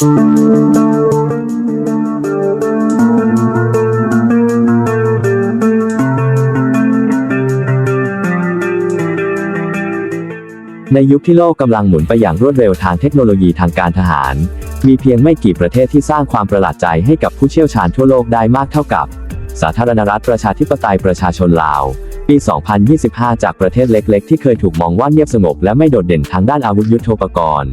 ในยุคที่โลกกำลังหมุนไปอย่างรวดเร็วทางเทคโนโลยีทางการทหาร มีเพียงไม่กี่ประเทศที่สร้างความประหลาดใจให้กับผู้เชี่ยวชาญทั่วโลกได้มากเท่ากับ สาธารณรัฐประชาธิปไตยประชาชนลาว ปี 2025 จากประเทศเล็ก ๆ ที่เคยถูกมองว่าเงียบสงบและไม่โดดเด่นทางด้านอาวุธยุโทโธปกรณ์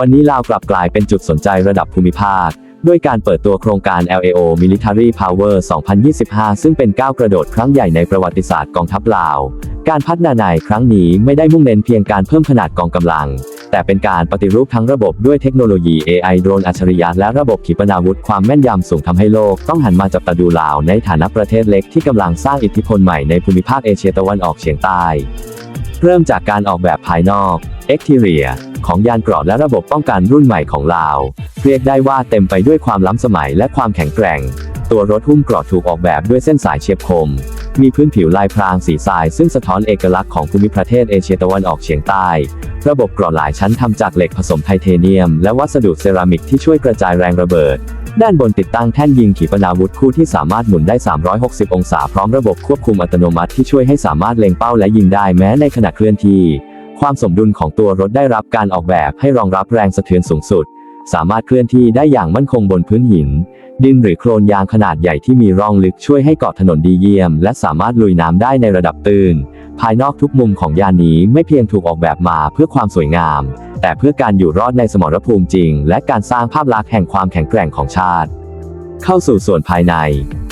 วันนี้ลาวกลับกลายเป็นจุดสนใจระดับภูมิภาค ด้วยการเปิดตัวโครงการ LAO Military Power 2025 ซึ่งเป็นก้าวกระโดดครั้งใหญ่ในประวัติศาสตร์กองทัพลาว การพัฒนาในครั้งนี้ไม่ได้มุ่งเน้นเพียงการเพิ่มขนาดกองกำลัง แต่เป็นการปฏิรูปทั้งระบบด้วยเทคโนโลยี AI โดรนอัจฉริยะและระบบขีปนาวุธความแม่นยำสูงทำให้โลกต้องหันมาจับตาดูลาวในฐานะประเทศเล็กที่กำลังสร้างอิทธิพลใหม่ในภูมิภาคเอเชียตะวันออกเฉียงใต้ เริ่มจากการออกแบบภายนอก Exterior ของยานเกราะและระบบป้องกันรุ่นใหม่ของลาว เรียกได้ว่าเต็มไปด้วยความล้ำสมัยและความแข็งแกร่ง ตัวรถหุ้มเกราะถูกออกแบบด้วยเส้นสายเฉียบคม มีพื้นผิวลายพรางสีทราย ซึ่งสะท้อนเอกลักษณ์ของภูมิประเทศเอเชียตะวันออกเฉียงใต้ ระบบเกราะหลายชั้นทำจากเหล็กผสมไทเทเนียม และวัสดุเซรามิกที่ช่วยกระจายแรงระเบิดด้านบนติดตั้งแท่นยิงขีปนาวุธคู่ที่สามารถหมุนได้ 360 องศาพร้อมระบบควบคุมอัตโนมัติที่ช่วยให้สามารถเล็งเป้าและยิงได้แม้ในขณะเคลื่อนที่ ความสมดุลของตัวรถได้รับการออกแบบให้รองรับแรงสะเทือนสูงสุด สามารถเคลื่อนที่ได้อย่างมั่นคงบนพื้นหิน ดินหรือโคลนยางขนาดใหญ่ที่มีร่องลึกช่วยให้เกาะถนนดีเยี่ยม และสามารถลุยน้ำได้ในระดับตื้น ภายนอกทุกมุมของยานนี้ไม่เพียงถูกออกแบบมาเพื่อความสวยงาม แต่เพื่อการอยู่รอดในสมรภูมิจริง และการสร้างภาพลักษณ์แห่งความแข็งแกร่งของชาติ เข้าสู่ส่วนภายใน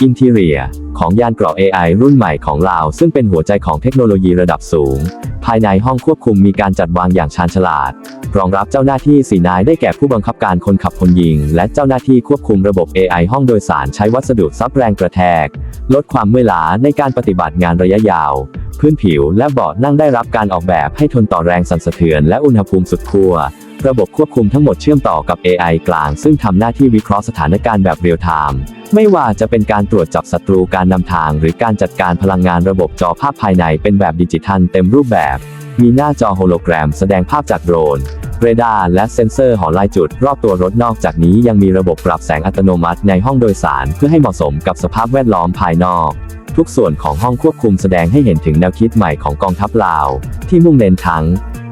Interior ของยานเกราะ AI รุ่นใหม่ของลาว ซึ่งเป็นหัวใจของเทคโนโลยีระดับสูง ภายในห้องควบคุมมีการจัดวางอย่างชาญฉลาด รองรับเจ้าหน้าที่สีนายได้แก่ผู้บังคับการคนขับคนยิง และเจ้าหน้าที่ควบคุมระบบ AI ห้องโดยสารใช้วัสดุซับแรงกระแทก ลดความเมื่อยล้าในการปฏิบัติงานระยะยาว พื้นผิวและเบาะนั่งได้รับการออกแบบให้ทนต่อแรงสั่นสะเทือนและอุณหภูมิสุดขั้ว ระบบควบคุมทั้งหมดเชื่อมต่อกับ AI กลาง ซึ่งทำหน้าที่วิเคราะห์สถานการณ์แบบเรียลไทม์ ไม่ว่าจะเป็นการตรวจจับศัตรูการนำทาง หรือการจัดการพลังงานระบบจอภาพภายในเป็นแบบดิจิทัลเต็มรูปแบบ มีหน้าจอโฮโลแกรมแสดงภาพจากโดรน เรดาร์และเซ็นเซอร์หอลายจุด รอบตัวรถนอกจากนี้ยังมีระบบปรับแสงอัตโนมัติในห้องโดยสาร เพื่อให้เหมาะสมกับสภาพแวดล้อมภายนอกทุกส่วนของห้องควบคุมแสดงให้เห็นถึงแนวคิดใหม่ของกองทัพลาว ที่มุ่งเน้นทั้ง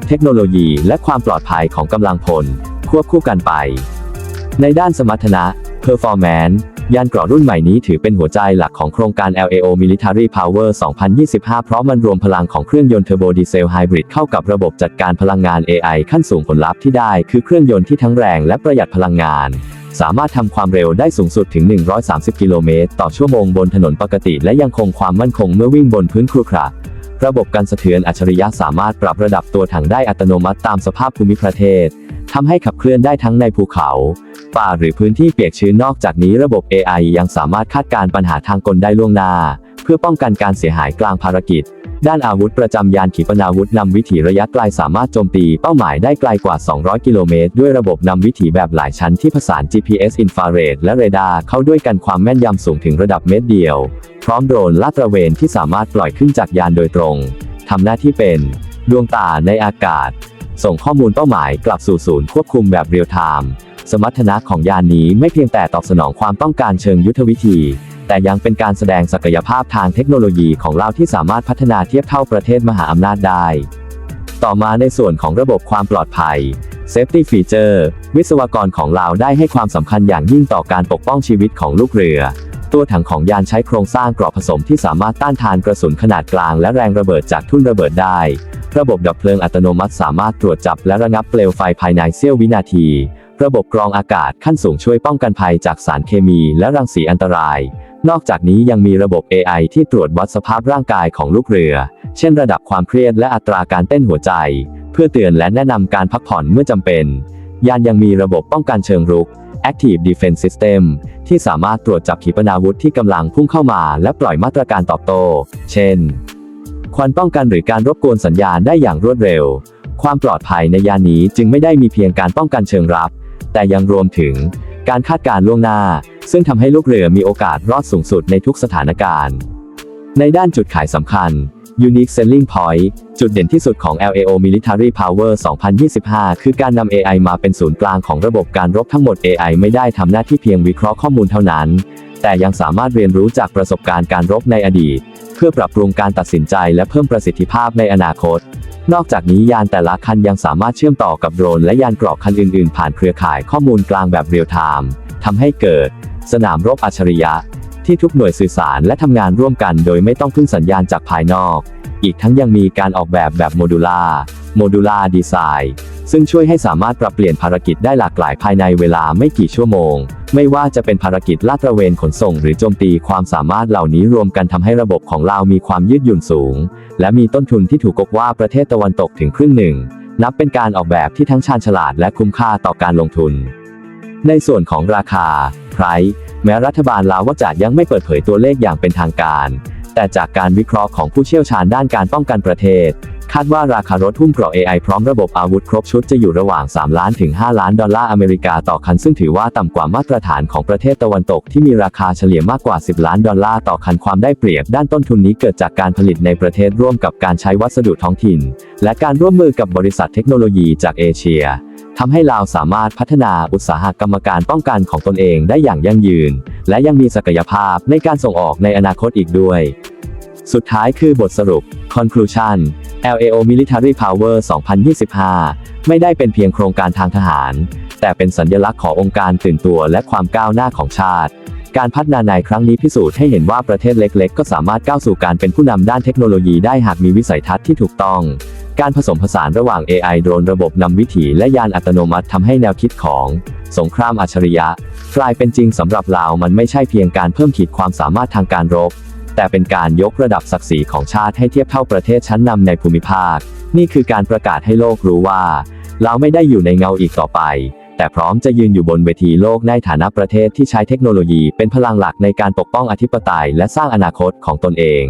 เทคโนโลยี และความปลอดภัยของกำลังพล ควบคู่กันไป ในด้านสมรรถนะ Performance ยานเกราะรุ่นใหม่นี้ถือเป็นหัวใจหลักของโครงการ LAO Military Power 2025 เพราะมันรวมพลังของเครื่องยนต์เทอร์โบดีเซลไฮบริดเข้ากับระบบจัดการพลังงาน AI ขั้นสูงผลลัพธ์ที่ได้คือเครื่องยนต์ที่ทั้งแรงและประหยัดพลังงาน สามารถทำความเร็วได้สูงสุดถึง 130 กิโลเมตรต่อชั่วโมงบนถนนปกติ และยังคงความมั่นคงเมื่อวิ่งบนพื้นครุขระ ระบบการสะเทือนอัจฉริยะสามารถปรับระดับตัวถังได้อัตโนมัติตามสภาพภูมิประเทศทำให้ขับเคลื่อนได้ทั้งในภูเขา ป่าหรือพื้นที่เปียกชื้นนอกจากนี้ระบบ AI ยังสามารถคาดการณ์ปัญหาทางกลได้ล่วงหน้า เพื่อป้องกันการเสียหายกลางภารกิจ ด้านอาวุธประจำยานขีปนาวุธนำวิถีระยะไกลสามารถโจมตีเป้าหมายได้ไกลกว่า 200 กิโลเมตร ด้วยระบบนำวิถีแบบหลายชั้นที่ผสาน GPS อินฟราเรดและเรดาร์เข้าด้วยกันความแม่นยำสูงถึงระดับเมตรเดียว พร้อมโดรนลาดตระเวนที่สามารถปล่อยขึ้นจากยานโดยตรงทำหน้าที่เป็น ดวงตาในอากาศ ส่งข้อมูลเป้าหมายกลับสู่ศูนย์ควบคุมแบบเรียลไทม์สมรรถนะของยานนี้ไม่เพียงแต่ตอบสนองความต้องการเชิงยุทธวิธี แต่ยังเป็นการแสดงศักยภาพทางเทคโนโลยีของเราที่สามารถพัฒนาเทียบเท่าประเทศมหาอำนาจได้ ต่อมาในส่วนของระบบความปลอดภัย Safety Feature วิศวกรของเราได้ให้ความสำคัญอย่างยิ่งต่อการปกป้องชีวิตของลูกเรือ ตัวถังของยานใช้โครงสร้างกราะผสมที่สามารถต้านทานกระสุนขนาดกลางและแรงระเบิดจากทุ่นระเบิดได้ ระบบดับเพลิงอัตโนมัติสามารถตรวจจับและระงับเปลวไฟภายในเสี้ยววินาที ระบบกรองอากาศขั้นสูงช่วยป้องกันภัยจากสารเคมีและรังสีอันตราย นอกจากนี้ยังมีระบบ AI ที่ตรวจวัดสภาพร่างกายของลูกเรือ เช่นระดับความเครียดและอัตราการเต้นหัวใจ เพื่อเตือนและแนะนำการพักผ่อนเมื่อจำเป็น ยานยังมีระบบป้องกันเชิงรุก Active Defense System ที่สามารถตรวจจับขีปนาวุธที่กำลังพุ่งเข้ามา และปล่อยมาตรการตอบโต้ เช่น ควันป้องกันหรือการรบกวนสัญญาณได้อย่างรวดเร็ว ความปลอดภัยในยานนี้จึงไม่ได้มีเพียงการป้องกันเชิงรับ แต่ยังรวมถึง การคาดการล่วงหน้า ซึ่งทำให้ลูกเรือมีโอกาสรอดสูงสุดในทุกสถานการณ์ ในด้านจุดขายสำคัญ Unique Selling Point จุดเด่นที่สุดของ LAO Military Power 2025 คือการนำ AI มาเป็นศูนย์กลางของระบบการรบทั้งหมด AI ไม่ได้ทำหน้าที่เพียงวิเคราะห์ข้อมูลเท่านั้น แต่ยังสามารถเรียนรู้จากประสบการณ์การรบในอดีต เพื่อปรับปรุงการตัดสินใจและเพิ่มประสิทธิภาพในอนาคต นอกจากนี้ยานแต่ละคันยังสามารถเชื่อมต่อกับโดรนและยานกรอบคันอื่นๆ ผ่านเครือข่ายข้อมูลกลางแบบเรียลไทม์ทำให้เกิด สนามรบอัจฉริยะ ที่ทุกหน่วยสื่อสารและทำงานร่วมกันโดยไม่ต้องพึ่งสัญญาณจากภายนอก อีกทั้งยังมีการออกแบบแบบโมดูล่าโมดูล่าดีไซน์ ซึ่งช่วยให้สามารถปรับเปลี่ยนภารกิจได้หลากหลายภายในเวลาไม่กี่ชั่วโมง ไม่ว่าจะเป็นภารกิจลาดตระเวนขนส่ง หรือโจมตีความสามารถเหล่านี้รวมกันทำให้ระบบของเรามีความยืดหยุ่นสูง และมีต้นทุนที่ถูกกว่าประเทศตะวันตกถึงครึ่งหนึ่ง นับเป็นการออกแบบที่ทั้งชาญฉลาดและคุ้มค่าต่อการลงทุน ในส่วนของราคา price แม้รัฐบาลลาวว่าจะยังไม่เปิดเผยตัวเลขอย่างเป็นทางการ แต่จากการวิเคราะห์ของผู้เชี่ยวชาญด้านการป้องกันประเทศ คาดว่าราคารถหุ้มเกราะ AI พร้อมระบบอาวุธครบชุดจะอยู่ระหว่าง 3 ล้านถึง 5 ล้านดอลลาร์อเมริกาต่อคัน ซึ่งถือว่าต่ำกว่ามาตรฐานของประเทศตะวันตกที่มีราคาเฉลี่ยมากกว่า 10 ล้านดอลลาร์ต่อคันความได้เปรียบด้านต้นทุนนี้เกิดจากการผลิตในประเทศร่วมกับการใช้วัสดุท้องถิ่น และการร่วมมือกับบริษัทเทคโนโลยีจากเอเชีย ทำให้ลาวสามารถพัฒนาอุตสาหกรรมการป้องกันของตนเองได้อย่างยั่งยืน และยังมีศักยภาพในการส่งออกในอนาคตอีกด้วย สุดท้ายคือบทสรุป conclusion LAO Military Power 2025 ไม่ได้เป็นเพียงโครงการทางทหาร แต่เป็นสัญลักษณ์ขององค์การตื่นตัวและความก้าวหน้าของชาติ การพัฒนาในครั้งนี้พิสูจน์ให้เห็นว่าประเทศเล็ก ๆ ก็สามารถก้าวสู่การเป็นผู้นำด้านเทคโนโลยีได้หากมีวิสัยทัศน์ที่ถูกต้อง การผสมผสานระหว่าง AI โดรนระบบนำวิถีและยานอัตโนมัติทำให้แนวคิดของ สงครามอัจฉริยะ กลายเป็นจริงสำหรับลาวมันไม่ใช่เพียงการเพิ่มขีดความสามารถทางการรบ แต่เป็นการยกระดับศักดิ์ศรีของชาติให้เทียบเท่าประเทศชั้นนำในภูมิภาค นี่คือการประกาศให้โลกรู้ว่าเราไม่ได้อยู่ในเงาอีกต่อไป แต่พร้อมจะยืนอยู่บนเวทีโลกในฐานะประเทศที่ใช้เทคโนโลยีเป็นพลังหลักในการปกป้องอธิปไตยและสร้างอนาคตของตนเอง